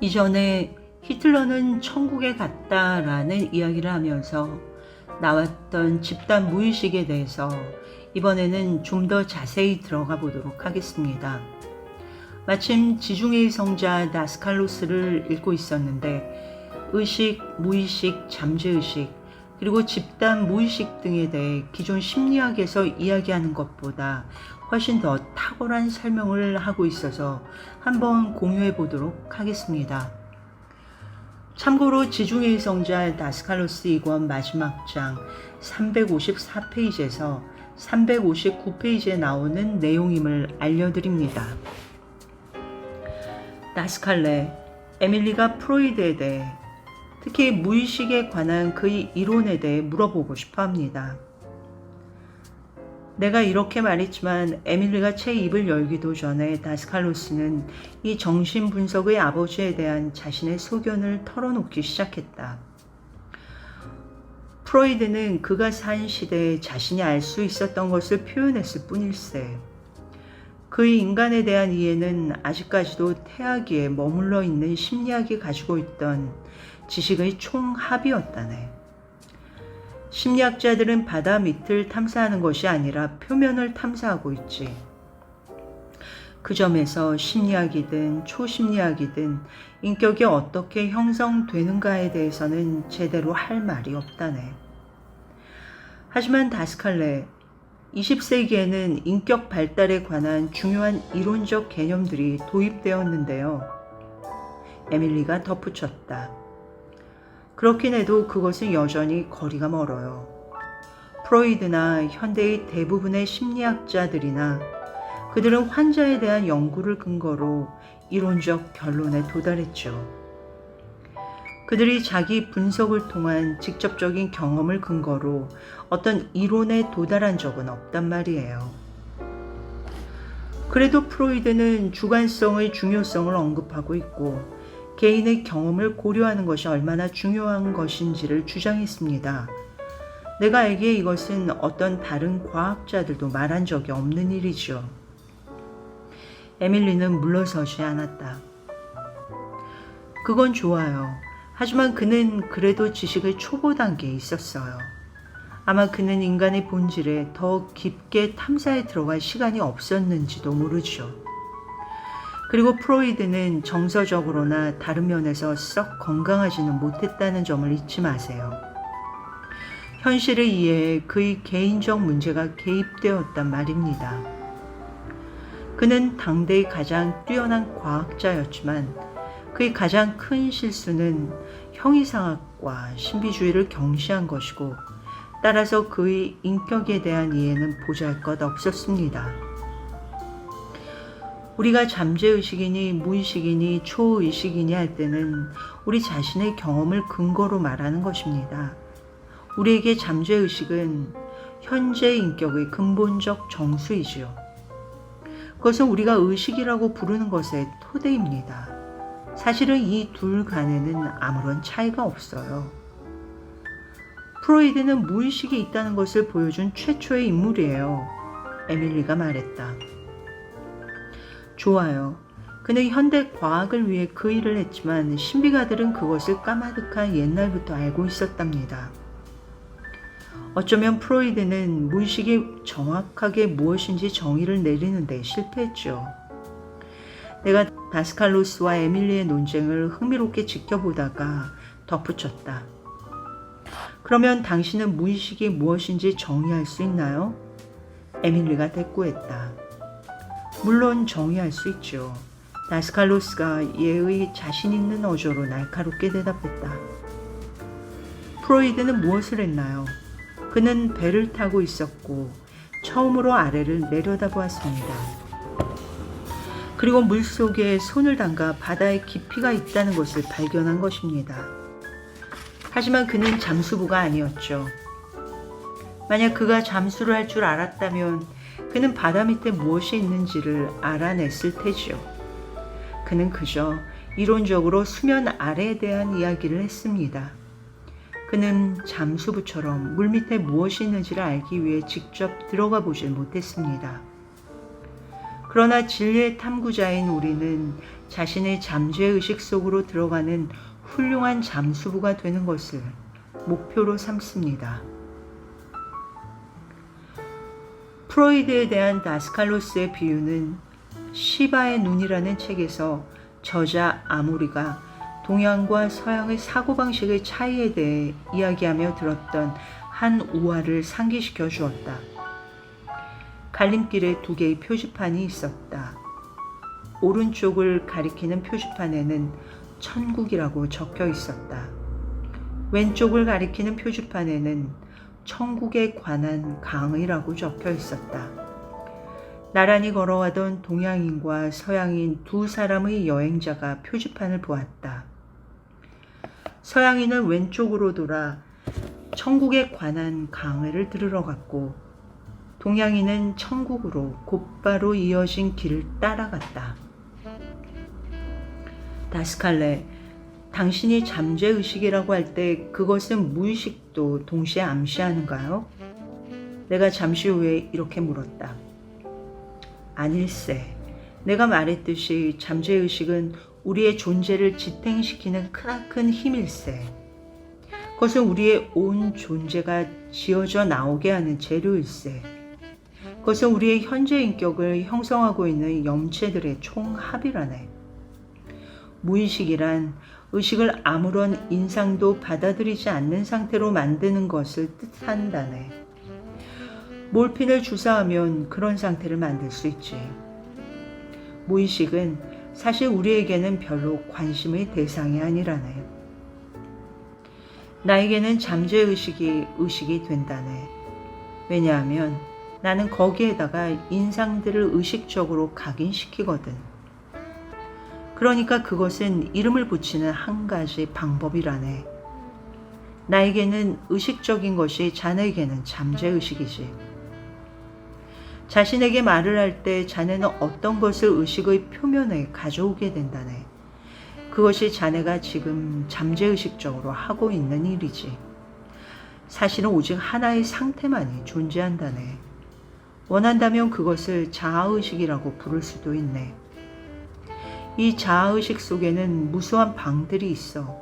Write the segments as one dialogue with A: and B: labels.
A: 이전에 히틀러는 천국에 갔다라는 이야기를 하면서 나왔던 집단 무의식에 대해서 이번에는 좀 더 자세히 들어가 보도록 하겠습니다. 마침 지중해의 성자 나스칼로스를 읽고 있었는데 의식, 무의식, 잠재의식, 그리고 집단 무의식 등에 대해 기존 심리학에서 이야기하는 것보다 훨씬 더 탁월한 설명을 하고 있어서 한번 공유해 보도록 하겠습니다. 참고로 지중해의 성자 나스칼로스 2권 마지막 장 354페이지에서 359페이지에 나오는 내용임을 알려드립니다. 나스칼레, 에밀리가 프로이드에 대해 특히 무의식에 관한 그의 이론에 대해 물어보고 싶어 합니다. 내가 이렇게 말했지만 에밀리가 채 입을 열기도 전에 다스칼로스는 이 정신 분석의 아버지에 대한 자신의 소견을 털어놓기 시작했다. 프로이드는 그가 산 시대에 자신이 알 수 있었던 것을 표현했을 뿐일세. 그의 인간에 대한 이해는 아직까지도 태아기에 머물러 있는 심리학이 가지고 있던 지식의 총합이었다네. 심리학자들은 바다 밑을 탐사하는 것이 아니라 표면을 탐사하고 있지. 그 점에서 심리학이든 초심리학이든 인격이 어떻게 형성되는가에 대해서는 제대로 할 말이 없다네. 하지만 다스칼레, 20세기에는 인격 발달에 관한 중요한 이론적 개념들이 도입되었는데요. 에밀리가 덧붙였다. 그렇긴 해도 그것은 여전히 거리가 멀어요. 프로이드나 현대의 대부분의 심리학자들이나 그들은 환자에 대한 연구를 근거로 이론적 결론에 도달했죠. 그들이 자기 분석을 통한 직접적인 경험을 근거로 어떤 이론에 도달한 적은 없단 말이에요. 그래도 프로이드는 주관성의 중요성을 언급하고 있고 개인의 경험을 고려하는 것이 얼마나 중요한 것인지를 주장했습니다. 내가 알기에 이것은 어떤 다른 과학자들도 말한 적이 없는 일이죠. 에밀리는 물러서지 않았다. 그건 좋아요. 하지만 그는 그래도 지식의 초보 단계에 있었어요. 아마 그는 인간의 본질에 더 깊게 탐사에 들어갈 시간이 없었는지도 모르죠. 그리고 프로이드는 정서적으로나 다른 면에서 썩 건강하지는 못했다는 점을 잊지 마세요. 현실을 이해해 그의 개인적 문제가 개입되었단 말입니다. 그는 당대의 가장 뛰어난 과학자였지만 그의 가장 큰 실수는 형이상학과 신비주의를 경시한 것이고 따라서 그의 인격에 대한 이해는 보잘 것 없었습니다. 우리가 잠재의식이니 무의식이니 초의식이니 할 때는 우리 자신의 경험을 근거로 말하는 것입니다. 우리에게 잠재의식은 현재 인격의 근본적 정수이지요. 그것은 우리가 의식이라고 부르는 것의 토대입니다. 사실은 이 둘 간에는 아무런 차이가 없어요. 프로이드는 무의식이 있다는 것을 보여준 최초의 인물이에요. 에밀리가 말했다. 좋아요. 그는 현대 과학을 위해 그 일을 했지만 신비가들은 그것을 까마득한 옛날부터 알고 있었답니다. 어쩌면 프로이드는 무의식이 정확하게 무엇인지 정의를 내리는데 실패했죠. 내가 다스칼로스와 에밀리의 논쟁을 흥미롭게 지켜보다가 덧붙였다. 그러면 당신은 무의식이 무엇인지 정의할 수 있나요? 에밀리가 대꾸했다. 물론 정의할 수 있죠. 다스칼로스가 예의 자신 있는 어조로 날카롭게 대답했다. 프로이드는 무엇을 했나요? 그는 배를 타고 있었고 처음으로 아래를 내려다보았습니다. 그리고 물 속에 손을 담가 바다에 깊이가 있다는 것을 발견한 것입니다. 하지만 그는 잠수부가 아니었죠. 만약 그가 잠수를 할 줄 알았다면 그는 바다 밑에 무엇이 있는지를 알아냈을 테지요. 그는 그저 이론적으로 수면 아래에 대한 이야기를 했습니다. 그는 잠수부처럼 물 밑에 무엇이 있는지를 알기 위해 직접 들어가 보질 못했습니다. 그러나 진리의 탐구자인 우리는 자신의 잠재의식 속으로 들어가는 훌륭한 잠수부가 되는 것을 목표로 삼습니다. 프로이드에 대한 다스칼로스의 비유는 시바의 눈이라는 책에서 저자 아모리가 동양과 서양의 사고방식의 차이에 대해 이야기하며 들었던 한 우화를 상기시켜 주었다. 갈림길에 두 개의 표지판이 있었다. 오른쪽을 가리키는 표지판에는 천국이라고 적혀 있었다. 왼쪽을 가리키는 표지판에는 천국에 관한 강의라고 적혀 있었다. 나란히 걸어가던 동양인과 서양인 두 사람의 여행자가 표지판을 보았다. 서양인은 왼쪽으로 돌아 천국에 관한 강의를 들으러 갔고 동양인은 천국으로 곧바로 이어진 길을 따라갔다. 다스칼레, 당신이 잠재의식이라고 할 때 그것은 무의식도 동시에 암시하는가요? 내가 잠시 후에 이렇게 물었다. 아닐세. 내가 말했듯이 잠재의식은 우리의 존재를 지탱시키는 크나큰 힘일세. 그것은 우리의 온 존재가 지어져 나오게 하는 재료일세. 그것은 우리의 현재 인격을 형성하고 있는 염체들의 총합이라네. 무의식이란 의식을 아무런 인상도 받아들이지 않는 상태로 만드는 것을 뜻한다네. 몰핀을 주사하면 그런 상태를 만들 수 있지. 무의식은 사실 우리에게는 별로 관심의 대상이 아니라네. 나에게는 잠재의식이 의식이 된다네. 왜냐하면 나는 거기에다가 인상들을 의식적으로 각인시키거든. 그러니까 그것은 이름을 붙이는 한 가지 방법이라네. 나에게는 의식적인 것이 자네에게는 잠재의식이지. 자신에게 말을 할 때 자네는 어떤 것을 의식의 표면에 가져오게 된다네. 그것이 자네가 지금 잠재의식적으로 하고 있는 일이지. 사실은 오직 하나의 상태만이 존재한다네. 원한다면 그것을 자아의식이라고 부를 수도 있네. 이 자아의식 속에는 무수한 방들이 있어.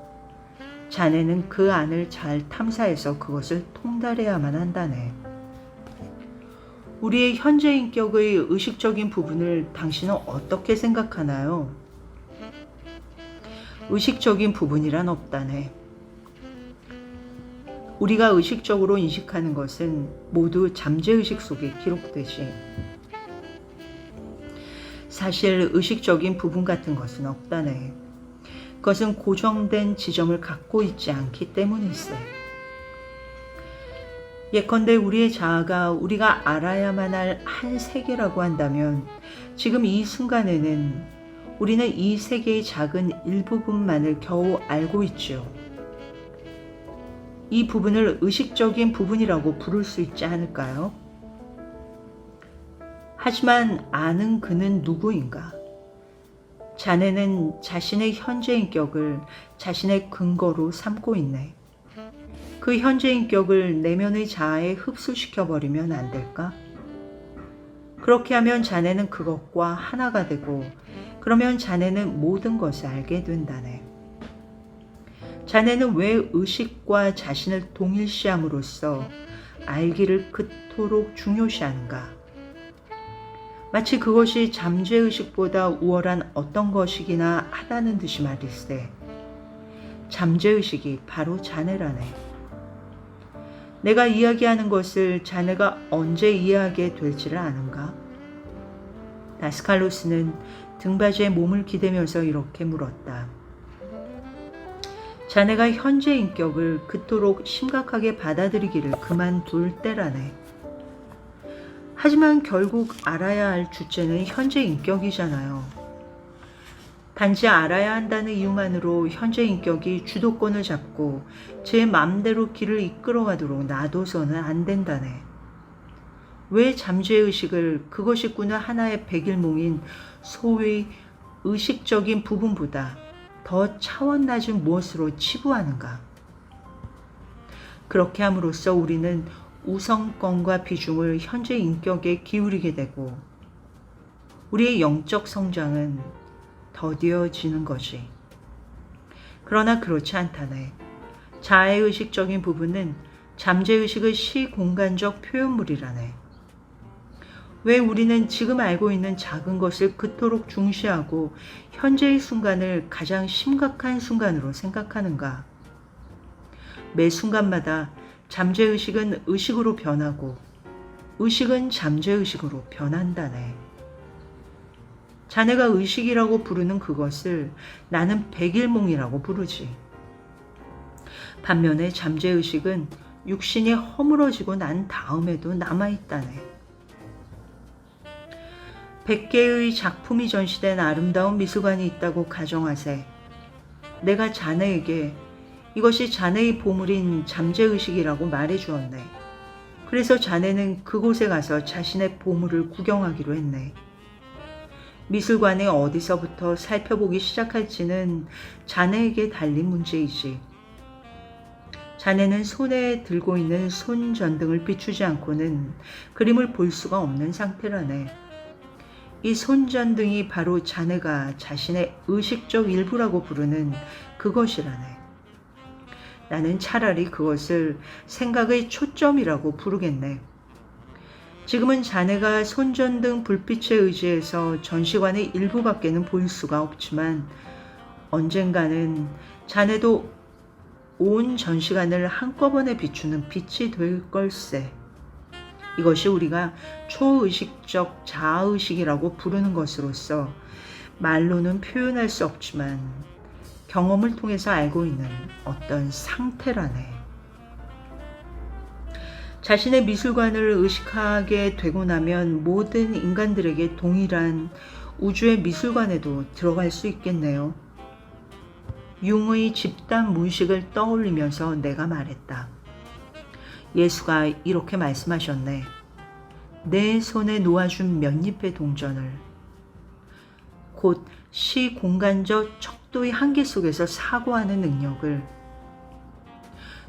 A: 자네는 그 안을 잘 탐사해서 그것을 통달해야만 한다네. 우리의 현재 인격의 의식적인 부분을 당신은 어떻게 생각하나요? 의식적인 부분이란 없다네. 우리가 의식적으로 인식하는 것은 모두 잠재의식 속에 기록되지. 사실 의식적인 부분 같은 것은 없다네. 그것은 고정된 지점을 갖고 있지 않기 때문일세. 예컨대 우리의 자아가 우리가 알아야만 할 한 세계라고 한다면 지금 이 순간에는 우리는 이 세계의 작은 일부분만을 겨우 알고 있죠. 이 부분을 의식적인 부분이라고 부를 수 있지 않을까요? 하지만 아는 그는 누구인가? 자네는 자신의 현재 인격을 자신의 근거로 삼고 있네. 그 현재 인격을 내면의 자아에 흡수시켜 버리면 안 될까? 그렇게 하면 자네는 그것과 하나가 되고 그러면 자네는 모든 것을 알게 된다네. 자네는 왜 의식과 자신을 동일시함으로써 알기를 그토록 중요시하는가? 마치 그것이 잠재의식보다 우월한 어떤 것이기나 하다는 듯이 말일세. 잠재의식이 바로 자네라네. 내가 이야기하는 것을 자네가 언제 이해하게 될지를 아는가? 다스칼로스는 등받이에 몸을 기대면서 이렇게 물었다. 자네가 현재 인격을 그토록 심각하게 받아들이기를 그만둘 때라네. 하지만 결국 알아야 할 주제는 현재 인격이잖아요. 단지 알아야 한다는 이유만으로 현재 인격이 주도권을 잡고 제 맘대로 길을 이끌어가도록 놔둬서는 안 된다네. 왜 잠재의식을 그것이 꾸는 하나의 백일몽인 소위 의식적인 부분보다 더 차원 낮은 무엇으로 치부하는가? 그렇게 함으로써 우리는 우선권과 비중을 현재 인격에 기울이게 되고 우리의 영적 성장은 더디어지는 거지. 그러나 그렇지 않다네. 자해의식적인 부분은 잠재의식의 시공간적 표현물이라네. 왜 우리는 지금 알고 있는 작은 것을 그토록 중시하고 현재의 순간을 가장 심각한 순간으로 생각하는가? 매 순간마다 잠재의식은 의식으로 변하고 의식은 잠재의식으로 변한다네. 자네가 의식이라고 부르는 그것을 나는 백일몽이라고 부르지. 반면에 잠재의식은 육신이 허물어지고 난 다음에도 남아있다네. 100개의 작품이 전시된 아름다운 미술관이 있다고 가정하세. 내가 자네에게 이것이 자네의 보물인 잠재의식이라고 말해 주었네. 그래서 자네는 그곳에 가서 자신의 보물을 구경하기로 했네. 미술관에 어디서부터 살펴보기 시작할지는 자네에게 달린 문제이지. 자네는 손에 들고 있는 손전등을 비추지 않고는 그림을 볼 수가 없는 상태라네. 이 손전등이 바로 자네가 자신의 의식적 일부라고 부르는 그것이라네. 나는 차라리 그것을 생각의 초점이라고 부르겠네. 지금은 자네가 손전등 불빛에 의지해서 전시관의 일부밖에는 볼 수가 없지만 언젠가는 자네도 온 전시관을 한꺼번에 비추는 빛이 될 걸세. 이것이 우리가 초의식적 자아의식이라고 부르는 것으로서 말로는 표현할 수 없지만 경험을 통해서 알고 있는 어떤 상태라네. 자신의 미술관을 의식하게 되고 나면 모든 인간들에게 동일한 우주의 미술관에도 들어갈 수 있겠네요. 융의 집단 무의식을 떠올리면서 내가 말했다. 예수가 이렇게 말씀하셨네. 내 손에 놓아준 몇 잎의 동전을 곧 시 공간적 척도의 한계 속에서 사고하는 능력을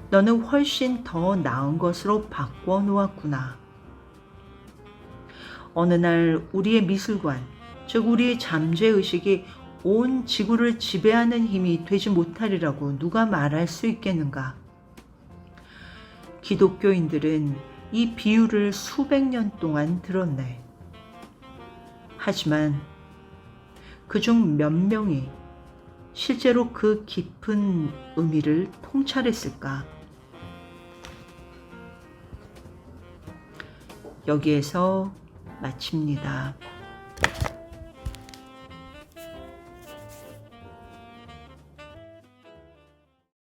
A: 너는 훨씬 더 나은 것으로 바꾸어 놓았구나. 어느 날 우리의 미술관, 즉 우리의 잠재의식이 온 지구를 지배하는 힘이 되지 못하리라고 누가 말할 수 있겠는가? 기독교인들은 이 비유를 수백 년 동안 들었네. 하지만 그 중 몇 명이 실제로 그 깊은 의미를 통찰했을까? 여기에서 마칩니다.